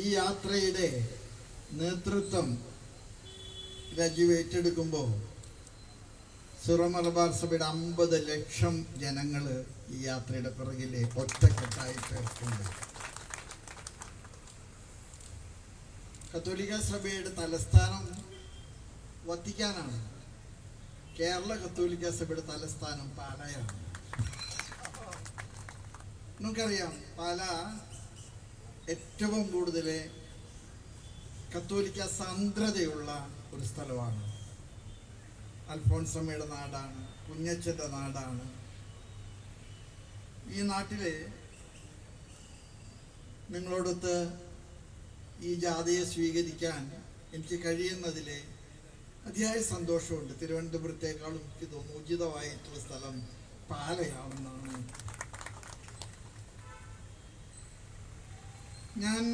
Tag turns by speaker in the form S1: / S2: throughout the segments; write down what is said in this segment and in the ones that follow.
S1: ഈ യാത്രയുടെ നേതൃത്വം രാജീവ് ഏറ്റെടുക്കുമ്പോൾ സുറമലബാർ മലബാർ സഭയുടെ അമ്പത് ലക്ഷം ജനങ്ങൾ ഈ യാത്രയുടെ പിറകിൽ ഒറ്റക്കെട്ടായിട്ട് ഉണ്ട്. കത്തോലിക്ക സഭയുടെ തലസ്ഥാനം വത്തിക്കാനാണ്. കേരള കത്തോലിക്ക സഭയുടെ തലസ്ഥാനം പാലയാണ്. നമുക്കറിയാം പാല ഏറ്റവും കൂടുതൽ കത്തോലിക്ക സാന്ദ്രതയുള്ള ഒരു സ്ഥലമാണ്. അൽഫോൺസമ്മയുടെ നാടാണ് കുഞ്ഞച്ചന്റെ നാടാണ്. ഈ നാട്ടിലെ നിങ്ങളോടൊത്ത് ഈ ജാതിയെ സ്വീകരിക്കാൻ എനിക്ക് കഴിയുന്നതിൽ അതിയായ സന്തോഷമുണ്ട്. തിരുവനന്തപുരത്തേക്കാളും എനിക്ക് തോന്നുന്നു ഉചിതമായിട്ടുള്ള സ്ഥലം പാലയാണെന്നാണ് ഞാൻ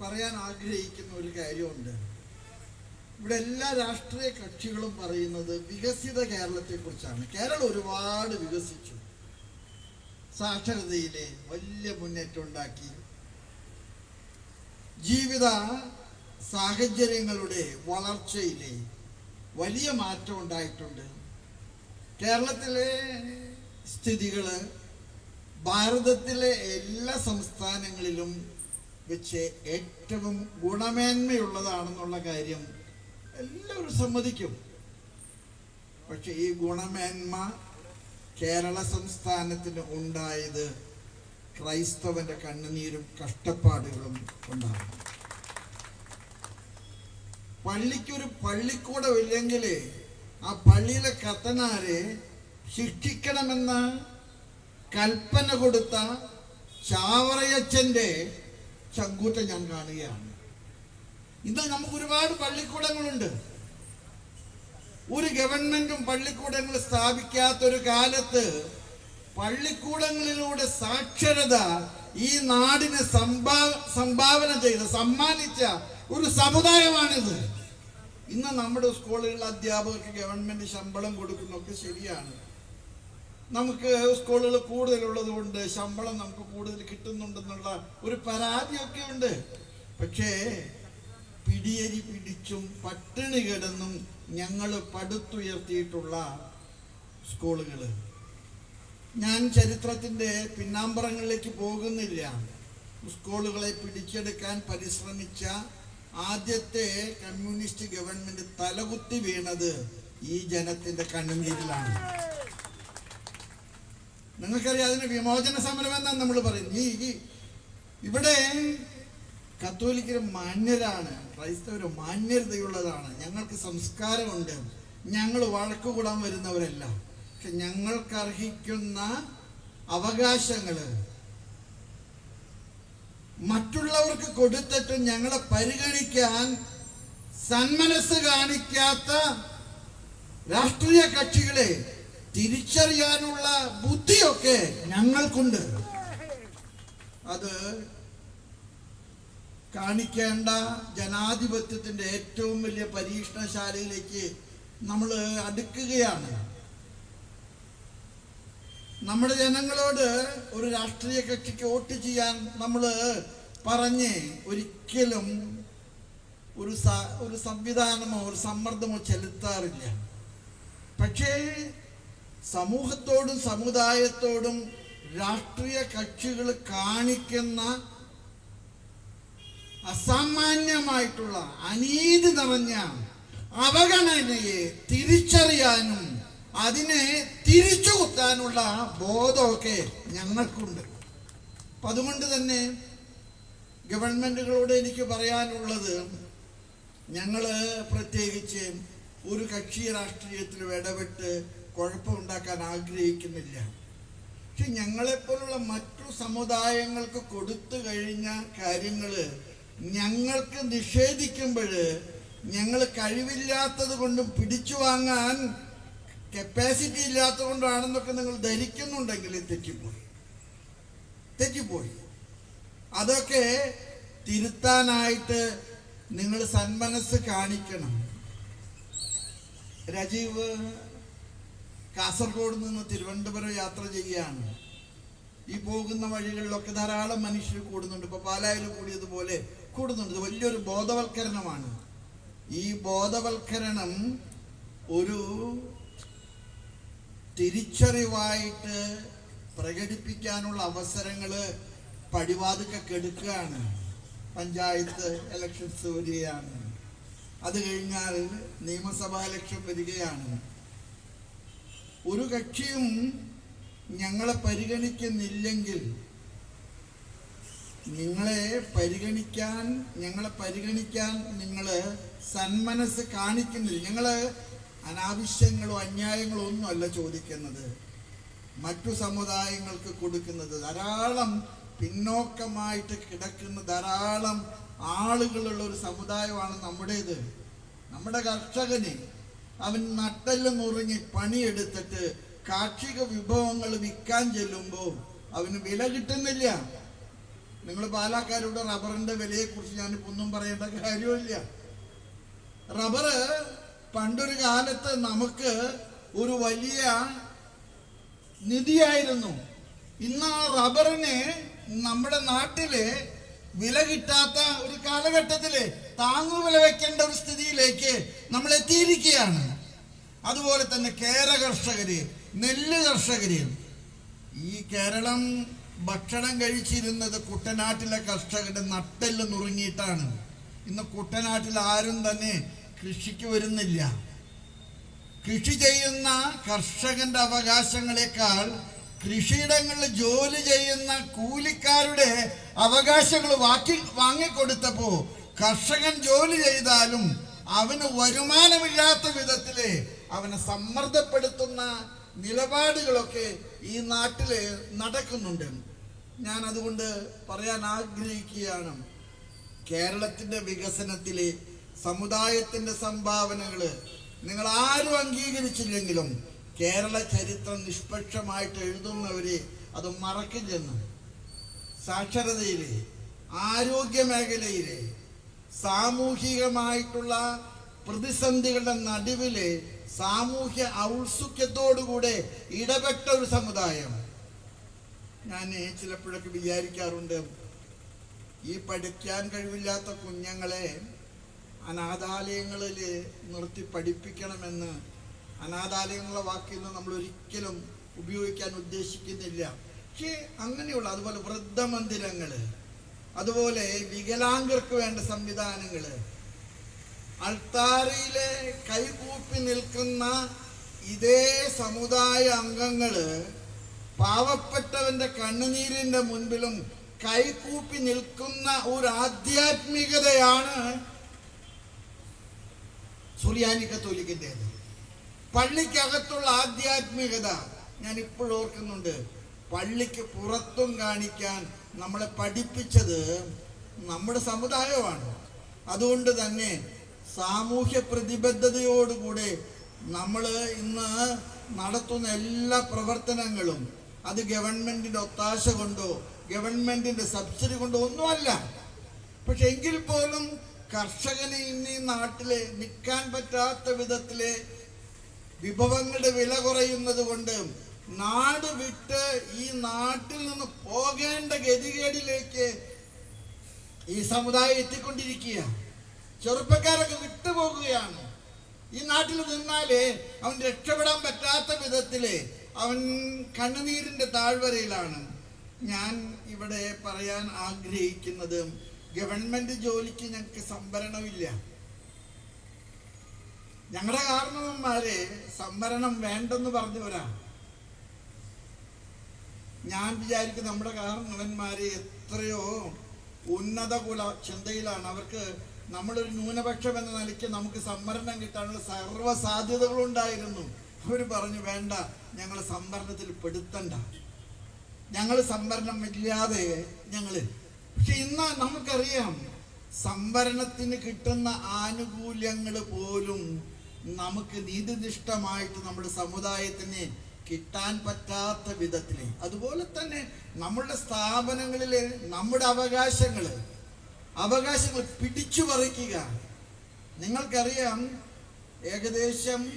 S1: പറയാൻ ആഗ്രഹിക്കുന്ന ഒരു കാര്യമുണ്ട്. ഇവിടെ എല്ലാ രാഷ്ട്രീയ കക്ഷികളും പറയുന്നത് വികസിത കേരളത്തെ കുറിച്ചാണ് കേരളം ഒരുപാട് വികസിച്ചു. സാക്ഷരതയിൽ വലിയ മുന്നേറ്റം ഉണ്ടാക്കി. ജീവിത സാഹചര്യങ്ങളുടെ വളർച്ചയിലെ വലിയ മാറ്റം ഉണ്ടായിട്ടുണ്ട്. കേരളത്തിലെ സ്ഥിതികൾ ഭാരതത്തിലെ എല്ലാ സംസ്ഥാനങ്ങളിലും വെച്ച് ഏറ്റവും ഗുണമേന്മയുള്ളതാണെന്നുള്ള കാര്യം എല്ലാവരും സമ്മതിക്കും. പക്ഷെ ഈ ഗുണമേന്മ കേരള സംസ്ഥാനത്തിന് ഉണ്ടായത് ക്രൈസ്തവന്റെ കണ്ണുനീരും കഷ്ടപ്പാടുകളും ഉണ്ടാകും പള്ളിക്കൊരു പള്ളിക്കൂടം ഇല്ലെങ്കിൽ ആ പള്ളിയിലെ കത്തനാരെ ശിക്ഷിക്കണമെന്ന കൽപ്പന കൊടുത്ത ചാവറയച്ചന്റെ ചങ്കൂറ്റം ഞാൻ കാണുകയാണ്. ഇന്ന് നമുക്ക് ഒരുപാട് പള്ളിക്കൂടങ്ങളുണ്ട്. ഒരു ഗവൺമെന്റും പള്ളിക്കൂടങ്ങൾ സ്ഥാപിക്കാത്തൊരു കാലത്ത് പള്ളിക്കൂടങ്ങളിലൂടെ സാക്ഷരത ഈ നാടിന് സംഭാ സംഭാവന ചെയ്ത സമ്മാനിച്ച ഒരു സമുദായമാണിത്. ഇന്ന് നമ്മുടെ സ്കൂളുകളിൽ അധ്യാപകർക്ക് ഗവൺമെന്റ് ശമ്പളം കൊടുക്കുന്നൊക്കെ ശരിയാണ്. നമുക്ക് സ്കൂളുകൾ കൂടുതലുള്ളത് കൊണ്ട് ശമ്പളം നമുക്ക് കൂടുതൽ കിട്ടുന്നുണ്ടെന്നുള്ള ഒരു പരാതിയൊക്കെ ഉണ്ട്. പക്ഷേ പിടിയരി പിടിച്ചും പട്ടിണി കിടന്നും ഞങ്ങൾ പടുത്തുയർത്തിയിട്ടുള്ള സ്കൂളുകൾ ഞാൻ ചരിത്രത്തിന്റെ പിന്നാമ്പറങ്ങളിലേക്ക് പോകുന്നില്ല. സ്കൂളുകളെ പിടിച്ചെടുക്കാൻ പരിശ്രമിച്ച ആദ്യത്തെ കമ്മ്യൂണിസ്റ്റ് ഗവൺമെന്റ് തലകുത്തി വീണത് ഈ ജനത്തിന്റെ കണ്ണുനീരിലാണ്. നിങ്ങൾക്കറിയാം അതിന് വിമോചന സമരം എന്നാണ് നമ്മൾ പറയുന്നത്. ഈ ഇവിടെ കത്തോലിക്കര് മാന്യരാണ് ക്രൈസ്തവർ മാന്യതയുള്ളതാണ്. ഞങ്ങൾക്ക് സംസ്കാരമുണ്ട്. ഞങ്ങൾ വഴക്കുകൂടാൻ വരുന്നവരല്ല. പക്ഷെ ഞങ്ങൾക്ക് അർഹിക്കുന്ന അവകാശങ്ങൾ മറ്റുള്ളവർക്ക് കൊടുത്തിട്ട് ഞങ്ങളെ പരിഗണിക്കാൻ സന്മനസ് കാണിക്കാത്ത രാഷ്ട്രീയ കക്ഷികളെ തിരിച്ചറിയാനുള്ള ബുദ്ധിയൊക്കെ ഞങ്ങൾക്കുണ്ട്. അത് കാണിക്കേണ്ട ജനാധിപത്യത്തിന്റെ ഏറ്റവും വലിയ പരീക്ഷണശാലയിലേക്ക് നമ്മൾ അടുക്കുകയാണ്. നമ്മുടെ ജനങ്ങളോട് ഒരു രാഷ്ട്രീയ കക്ഷിക്ക് വോട്ട് ചെയ്യാൻ നമ്മൾ പറഞ്ഞ് ഒരിക്കലും ഒരു ഒരു സംവിധാനമോ ഒരു സമ്മർദ്ദമോ ചെലുത്താറില്ല. പക്ഷേ സമൂഹത്തോടും സമുദായത്തോടും രാഷ്ട്രീയ കക്ഷികൾ കാണിക്കുന്ന അസാമാന്യമായിട്ടുള്ള അനീതി നിറഞ്ഞ അവഗണനയെ തിരിച്ചറിയാനും അതിനെ തിരിച്ചു കുത്താനുള്ള ബോധമൊക്കെ ഞങ്ങൾക്കുണ്ട്. അപ്പൊ അതുകൊണ്ട് തന്നെ ഗവൺമെന്റുകളോട് എനിക്ക് പറയാനുള്ളത് ഞങ്ങൾ പ്രത്യേകിച്ച് ഒരു കക്ഷി രാഷ്ട്രീയത്തിൽ ഇടപെട്ട് കുഴപ്പമുണ്ടാക്കാൻ ആഗ്രഹിക്കുന്നില്ല പക്ഷെ ഞങ്ങളെപ്പോലുള്ള മറ്റു സമുദായങ്ങൾക്ക് കൊടുത്തു കഴിഞ്ഞ കാര്യങ്ങൾ ഞങ്ങൾക്ക് നിഷേധിക്കുമ്പോൾ ഞങ്ങൾ കഴിവില്ലാത്തത് കൊണ്ടും പിടിച്ചു വാങ്ങാൻ കപ്പാസിറ്റി ഇല്ലാത്തത് കൊണ്ടാണെന്നൊക്കെ നിങ്ങൾ ധരിക്കുന്നുണ്ടെങ്കിൽ തെറ്റിപ്പോയി. തെറ്റിപ്പോയി. അതൊക്കെ തിരുത്താനായിട്ട് നിങ്ങൾ സന്മനസ് കാണിക്കണം. രാജീവ് കാസർഗോഡ് നിന്ന് തിരുവനന്തപുരം യാത്ര ചെയ്യുകയാണ്. ഈ പോകുന്ന വഴികളിലൊക്കെ ധാരാളം മനുഷ്യർ കൂടുന്നുണ്ട്. ഇപ്പൊ പാലായിൽ കൂടിയതുപോലെ കൂടുന്നുണ്ട്. ഇത് വലിയൊരു ബോധവൽക്കരണമാണ്. ഈ ബോധവൽക്കരണം ഒരു തിരിച്ചറിവായിട്ട് പ്രകടിപ്പിക്കാനുള്ള അവസരങ്ങൾ പടിവാതുക്കെ കെടുക്കുകയാണ് പഞ്ചായത്ത് ഇലക്ഷൻസ് വരികയാണ്. അത് കഴിഞ്ഞാൽ നിയമസഭാ ഇലക്ഷൻ വരികയാണ്. ഒരു കക്ഷിയും ഞങ്ങളെ പരിഗണിക്കുന്നില്ലെങ്കിൽ നിങ്ങളെ പരിഗണിക്കാൻ ഞങ്ങളെ പരിഗണിക്കാൻ നിങ്ങൾ സന്മനസ് കാണിക്കുന്നില്ല. ഞങ്ങൾ അനാവശ്യങ്ങളോ അന്യായങ്ങളോ ഒന്നുമല്ല ചോദിക്കുന്നത്. മറ്റു സമുദായങ്ങൾക്ക് കൊടുക്കുന്നത്. ധാരാളം പിന്നോക്കമായിട്ട് കിടക്കുന്ന ധാരാളം ആളുകളുള്ള ഒരു സമുദായമാണ് നമ്മുടേത്. നമ്മുടെ കർഷകന് അവൻ നട്ടെല്ല് നുറുങ്ങി പണിയെടുത്തിട്ട് കാർഷിക വിഭവങ്ങൾ വിൽക്കാൻ ചെല്ലുമ്പോൾ അവന് വില കിട്ടുന്നില്ല. നിങ്ങൾ പാലക്കാരുടെ റബ്ബറിന്റെ വിലയെ കുറിച്ച് ഞാൻ ഒന്നും പറയേണ്ട കാര്യമില്ല റബ്ബർ പണ്ടൊരു കാലത്ത് നമുക്ക് ഒരു വലിയ നിധിയായിരുന്നു. ഇന്ന് ആ റബ്ബറിനെ നമ്മുടെ നാട്ടിൽ വില കിട്ടാത്ത ഒരു കാലഘട്ടത്തിൽ താങ്ങുവില വെക്കേണ്ട ഒരു സ്ഥിതിയിലേക്ക് നമ്മൾ എത്തിയിരിക്കുകയാണ്. അതുപോലെ തന്നെ കേര കർഷകര് നെല്ല് കർഷകര്. ഈ കേരളം ഭക്ഷണം കഴിച്ചിരുന്നത് കുട്ടനാട്ടിലെ കർഷകരുടെ നട്ടെല്ല് നുറുങ്ങിയിട്ടാണ്. ഇന്ന് കുട്ടനാട്ടിൽ ആരും തന്നെ കൃഷിക്ക് വരുന്നില്ല. കൃഷി ചെയ്യുന്ന കർഷകന്റെ അവകാശങ്ങളെക്കാൾ കൃഷിയിടങ്ങളിൽ ജോലി ചെയ്യുന്ന കൂലിക്കാരുടെ അവകാശങ്ങൾ വാക്കി വാങ്ങിക്കൊടുത്തപ്പോ കർഷകൻ ജോലി ചെയ്താലും അവന് വരുമാനമില്ലാത്ത വിധത്തിൽ അവനെ സമ്മർദ്ദപ്പെടുത്തുന്ന നിലപാടുകളൊക്കെ ഈ നാട്ടിൽ നടക്കുന്നുണ്ട്. ഞാൻ അതുകൊണ്ട് പറയാൻ ആഗ്രഹിക്കുകയാണ്. കേരളത്തിന്റെ വികസനത്തിലെ സമുദായത്തിന്റെ സംഭാവനകൾ നിങ്ങൾ ആരും അംഗീകരിച്ചില്ലെങ്കിലും കേരള ചരിത്രം നിഷ്പക്ഷമായിട്ട് എഴുതുന്നവരെ അത് മറക്കില്ലെന്ന്. സാക്ഷരതയിലെ ആരോഗ്യ മേഖലയിലെ സാമൂഹികമായിട്ടുള്ള പ്രതിസന്ധികളുടെ നടുവിൽ സാമൂഹ്യ ഔത്സുഖ്യത്തോടുകൂടെ ഇടപെട്ട ഒരു സമുദായം. ഞാൻ ചിലപ്പോഴൊക്കെ വിചാരിക്കാറുണ്ട് ഈ പഠിക്കാൻ കഴിവില്ലാത്ത കുഞ്ഞുങ്ങളെ അനാഥാലയങ്ങളിൽ നിർത്തി പഠിപ്പിക്കണമെന്ന് വാക്കിൽ നിന്ന് നമ്മൾ ഒരിക്കലും ഉപയോഗിക്കാൻ ഉദ്ദേശിക്കുന്നില്ല. പക്ഷേ അങ്ങനെയുള്ള അതുപോലെ വൃദ്ധമന്ദിരങ്ങൾ അതുപോലെ വികലാംഗർക്ക് വേണ്ട സംവിധാനങ്ങൾ അൾത്താരയിലെ കൈകൂപ്പി നിൽക്കുന്ന ഇതേ സമുദായ അംഗങ്ങൾ പാവപ്പെട്ടവന്റെ കണ്ണുനീരിന്റെ മുൻപിലും കൈകൂപ്പി നിൽക്കുന്ന ഒരു ആധ്യാത്മികതയാണ് സുറിയാനി കത്തോലിക്കിന്റെത്. പള്ളിക്കകത്തുള്ള ആധ്യാത്മികത ഞാൻ ഇപ്പോഴും ഓർക്കുന്നുണ്ട്. പള്ളിക്ക് പുറത്തും കാണിക്കാൻ നമ്മളെ പഠിപ്പിച്ചത് നമ്മുടെ സമുദായമാണ്. അതുകൊണ്ട് തന്നെ സാമൂഹ്യ പ്രതിബദ്ധതയോടുകൂടെ നമ്മൾ ഇന്ന് നടത്തുന്ന എല്ലാ പ്രവർത്തനങ്ങളും അത് ഗവൺമെന്റിന്റെ ഒത്താശ കൊണ്ടോ ഗവൺമെന്റിന്റെ സബ്സിഡി കൊണ്ടോ ഒന്നുമല്ല. പക്ഷെ എങ്കിൽ പോലും കർഷകന് ഇന്ന് ഈ നാട്ടിലെ നിൽക്കാൻ പറ്റാത്ത വിധത്തിൽ വിഭവങ്ങളുടെ വില കുറയുന്നത് കൊണ്ട് നാട് വിട്ട് ഈ നാട്ടിൽ നിന്ന് പോകേണ്ട ഗതികേടിലേക്ക് ഈ സമുദായം എത്തിക്കൊണ്ടിരിക്കുക ചെറുപ്പക്കാരൊക്കെ വിട്ടുപോകുകയാണ്. ഈ നാട്ടിൽ നിന്നാലേ അവൻ രക്ഷപ്പെടാൻ പറ്റാത്ത വിധത്തിൽ അവൻ കണ്ണുനീരിന്റെ താഴ്വരയിലാണ്. ഞാൻ ഇവിടെ പറയാൻ ആഗ്രഹിക്കുന്നത് ഗവൺമെന്റ് ജോലിക്ക് ഞങ്ങൾക്ക് സംവരണമില്ല. ഞങ്ങളുടെ കാരണവന്മാര് സംവരണം വേണ്ടെന്ന് പറഞ്ഞവരാണ്. ഞാൻ വിചാരിക്കും നമ്മുടെ കാരണവന്മാര് എത്രയോ ഉന്നത കുല ചിന്തയിലാണ്. അവർക്ക് നമ്മളൊരു ന്യൂനപക്ഷം എന്ന നിലയ്ക്ക് നമുക്ക് സംവരണം കിട്ടാനുള്ള സർവ സാധ്യതകളുണ്ടായിരുന്നു അവർ പറഞ്ഞു വേണ്ട ഞങ്ങൾ സംവരണത്തിൽ പെടുത്തണ്ട. ഞങ്ങൾ സംവരണം ഇല്ലാതെ ഞങ്ങൾ പക്ഷെ ഇന്ന് നമുക്കറിയാം സംവരണത്തിന് കിട്ടുന്ന ആനുകൂല്യങ്ങൾ പോലും നമുക്ക് നീതിനിഷ്ഠമായിട്ട് നമ്മുടെ സമുദായത്തിന് കിട്ടാൻ പറ്റാത്ത വിധത്തിൽ അതുപോലെ തന്നെ നമ്മുടെ സ്ഥാപനങ്ങളിൽ നമ്മുടെ അവകാശങ്ങൾ അവകാശങ്ങൾ പിടിച്ചു പറിക്കുക. നിങ്ങൾക്കറിയാം ഏകദേശം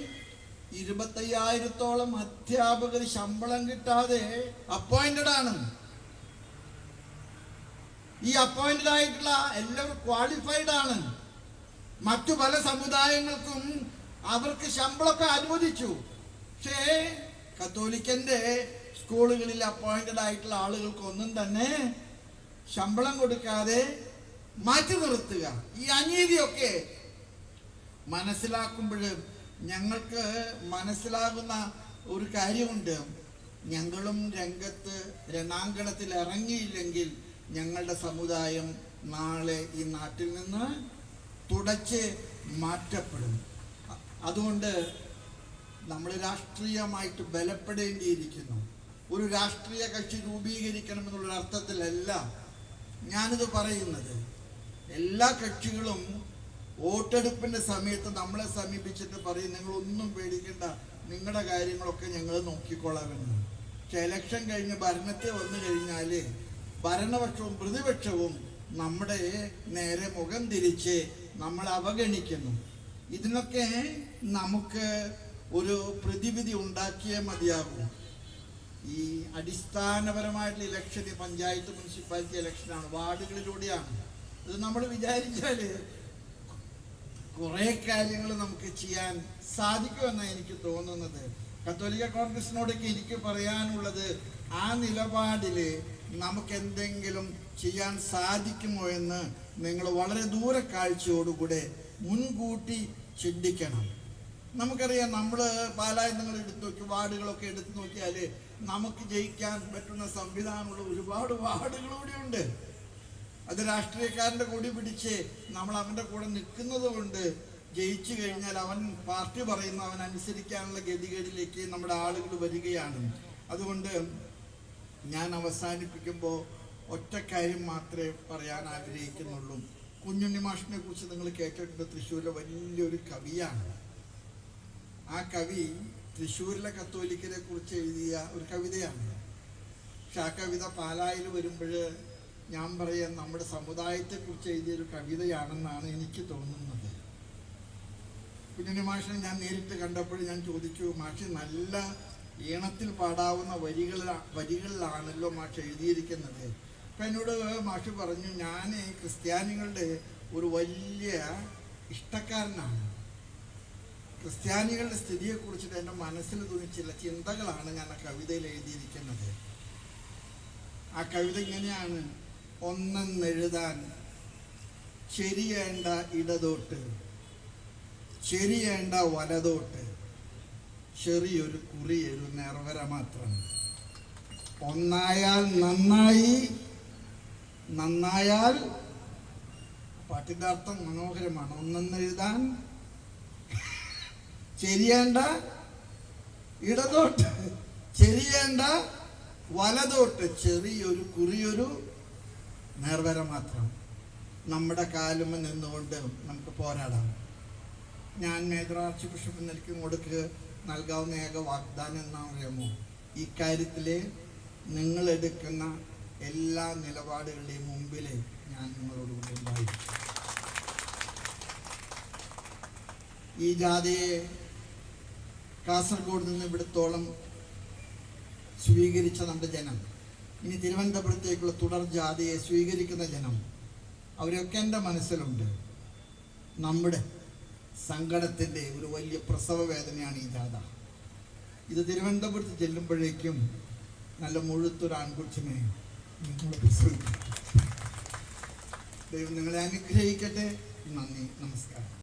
S1: ഇരുപത്തയ്യായിരത്തോളം അധ്യാപകർ ശമ്പളം കിട്ടാതെ അപ്പോയിന്റഡ് ആണ്. ഈ അപ്പോയിന്റഡ് ആയിട്ടുള്ള എല്ലാവരും ക്വാളിഫൈഡ് ആണ്. മറ്റു പല സമുദായങ്ങൾക്കും അവർക്ക് ശമ്പളമൊക്കെ അനുവദിച്ചു. പക്ഷേ കത്തോലിക്കന്റെ സ്കൂളുകളിൽ അപ്പോയിന്റഡ് ആയിട്ടുള്ള ആളുകൾക്ക് ഒന്നും തന്നെ ശമ്പളം കൊടുക്കാതെ മാറ്റി നിർത്തുക. ഈ അനീതിയൊക്കെ മനസ്സിലാക്കുമ്പോൾ ഞങ്ങൾക്ക് മനസ്സിലാകുന്ന ഒരു കാര്യമുണ്ട്. ഞങ്ങളും രംഗത്ത് രണാങ്കണത്തിൽ ഇറങ്ങിയില്ലെങ്കിൽ ഞങ്ങളുടെ സമുദായം നാളെ ഈ നാട്ടിൽ നിന്ന് തുടച്ച് മാറ്റപ്പെടും. അതുകൊണ്ട് നമ്മൾ രാഷ്ട്രീയമായിട്ട് ബലപ്പെടേണ്ടിയിരിക്കുന്നു. ഒരു രാഷ്ട്രീയ കക്ഷി രൂപീകരിക്കണമെന്നുള്ള അർത്ഥത്തിലല്ല ഞാനിത് പറയുന്നത്. എല്ലാ കക്ഷികളും വോട്ടെടുപ്പിന്റെ സമയത്ത് നമ്മളെ സമീപിച്ചിട്ട് പറയും നിങ്ങളൊന്നും പേടിക്കേണ്ട നിങ്ങളുടെ കാര്യങ്ങളൊക്കെ ഞങ്ങൾ നോക്കിക്കൊള്ളാമെന്ന് പക്ഷെ ഇലക്ഷൻ കഴിഞ്ഞ് ഭരണത്തിൽ വന്നു കഴിഞ്ഞാൽ ഭരണപക്ഷവും പ്രതിപക്ഷവും നമ്മുടെ നേരെ മുഖം തിരിച്ച് നമ്മളെ അവഗണിക്കുന്നു. ഇതിനൊക്കെ നമുക്ക് ഒരു പ്രതിവിധി ഉണ്ടാക്കിയേ മതിയാകും. ഈ അടിസ്ഥാനപരമായിട്ടുള്ള ഇലക്ഷൻ പഞ്ചായത്ത് മുനിസിപ്പാലിറ്റി ഇലക്ഷനാണ് വാർഡുകളിലൂടെയാണ്. ഇത് നമ്മൾ വിചാരിച്ചാൽ കുറെ കാര്യങ്ങൾ നമുക്ക് ചെയ്യാൻ സാധിക്കുമെന്നാണ് എനിക്ക് തോന്നുന്നത്. കത്തോലിക്ക കോൺഗ്രസിനോടൊക്കെ എനിക്ക് പറയാനുള്ളത് ആ നിലപാടിൽ നമുക്ക് എന്തെങ്കിലും ചെയ്യാൻ സാധിക്കുമോ എന്ന് നിങ്ങൾ വളരെ ദൂര കാഴ്ചയോടുകൂടെ മുൻകൂട്ടി ചിന്തിക്കണം. നമുക്കറിയാം നമ്മൾ പാലായുധങ്ങൾ എടുത്തു നോക്കി വാർഡുകളൊക്കെ എടുത്തു നോക്കിയാൽ നമുക്ക് ജയിക്കാൻ പറ്റുന്ന സംവിധാനമുള്ള ഒരുപാട് വാർഡുകൾ കൂടിയുണ്ട് അത് രാഷ്ട്രീയക്കാരന്റെ കൊടി പിടിച്ച് നമ്മൾ അവന്റെ കൂടെ നിൽക്കുന്നത് കൊണ്ട് ജയിച്ചു കഴിഞ്ഞാൽ അവൻ പാർട്ടി പറയുന്ന അവൻ അനുസരിക്കാനുള്ള ഗതികേടിലേക്ക് നമ്മുടെ ആളുകൾ വരികയാണ്. അതുകൊണ്ട് ഞാൻ അവസാനിപ്പിക്കുമ്പോൾ ഒറ്റ കാര്യം മാത്രമേ പറയാൻ ആഗ്രഹിക്കുന്നുള്ളൂ. കുഞ്ഞുണ്ണി മാഷിനെ കുറിച്ച് നിങ്ങൾ കേട്ടിട്ടുണ്ട് തൃശ്ശൂരിലെ വലിയൊരു കവിയാണ്. ആ കവി തൃശ്ശൂരിലെ കത്തോലിക്കരെ കുറിച്ച് എഴുതിയ ഒരു കവിതയാണ്. പക്ഷെ ആ കവിത പാലായിൽ വരുമ്പോൾ ഞാൻ പറയാൻ നമ്മുടെ സമുദായത്തെ കുറിച്ച് എഴുതിയ ഒരു കവിതയാണെന്നാണ് എനിക്ക് തോന്നുന്നത്. കുഞ്ഞുണ്ണി മാഷിനെ ഞാൻ നേരിട്ട് കണ്ടപ്പോൾ ഞാൻ ചോദിച്ചു മാഷി നല്ല ഈണത്തിൽ പാടാവുന്ന വരികളിലാ വരികളിലാണല്ലോ മാഷ് എഴുതിയിരിക്കുന്നത്. അപ്പം എന്നോട് മാഷ് പറഞ്ഞു ഞാൻ ക്രിസ്ത്യാനികളുടെ ഒരു വലിയ ഇഷ്ടക്കാരനാണ്. ക്രിസ്ത്യാനികളുടെ സ്ഥിതിയെക്കുറിച്ചിട്ട് എന്റെ മനസ്സിൽ തോന്നിയ ചില ചിന്തകളാണ് ഞാൻ ആ കവിതയിൽ എഴുതിയിരിക്കുന്നത്. ആ കവിത ഇങ്ങനെയാണ്. ഒന്നെന്നെഴുതാൻ ചെരിയേണ്ട ഇടതോട്ട് ചെരിയേണ്ട വലതോട്ട് ചെറിയൊരു കുറിയൊരു നേർവര മാത്രം. ഒന്നായാൽ നന്നായി നന്നായാൽ പാട്ടിന്റെ അർത്ഥം മനോഹരമാണ്. ഒന്നെന്നെഴുതാൻ ചെരിയേണ്ട ഇടതോട്ട് ചെരിയേണ്ട വലതോട്ട് ചെറിയൊരു കുറിയൊരു നേർവര മാത്രം. നമ്മുടെ കാലുമ നിന്നുകൊണ്ട് നമുക്ക് പോരാടാം. ഞാൻ മേജർ ആർച്ച് ബിഷപ്പ് നിൽക്കും കൊടുക്ക് നൽകാവുന്ന ഏക വാഗ്ദാനം എന്നാണ് അറിയാമോ കാര്യത്തിൽ നിങ്ങൾ എടുക്കുന്ന എല്ലാ നിലപാടുകളുടെയും മുമ്പിൽ ഞാൻ നിങ്ങളോട് കൂടെ ഈ ജാതിയെ കാസർഗോഡ് നിന്ന് ഇവിടത്തോളം സ്വീകരിച്ച നമ്മുടെ ജനം ഇനി തിരുവനന്തപുരത്തേക്കുള്ള തുടർ ജാതിയെ സ്വീകരിക്കുന്ന ജനം അവരൊക്കെ എന്റെ മനസ്സിലുണ്ട്. നമ്മുടെ സങ്കടത്തിന്റെ ഒരു വലിയ പ്രസവ വേദനയാണ് ഈ ജാഥ. ഇത് തിരുവനന്തപുരത്ത് ചെല്ലുമ്പോഴേക്കും നല്ല മുഴുത്തൊരു ആൺകുച്ചിനെ നിങ്ങൾ ദൈവം നിങ്ങളെ അനുഗ്രഹിക്കട്ടെ. നന്ദി. നമസ്കാരം.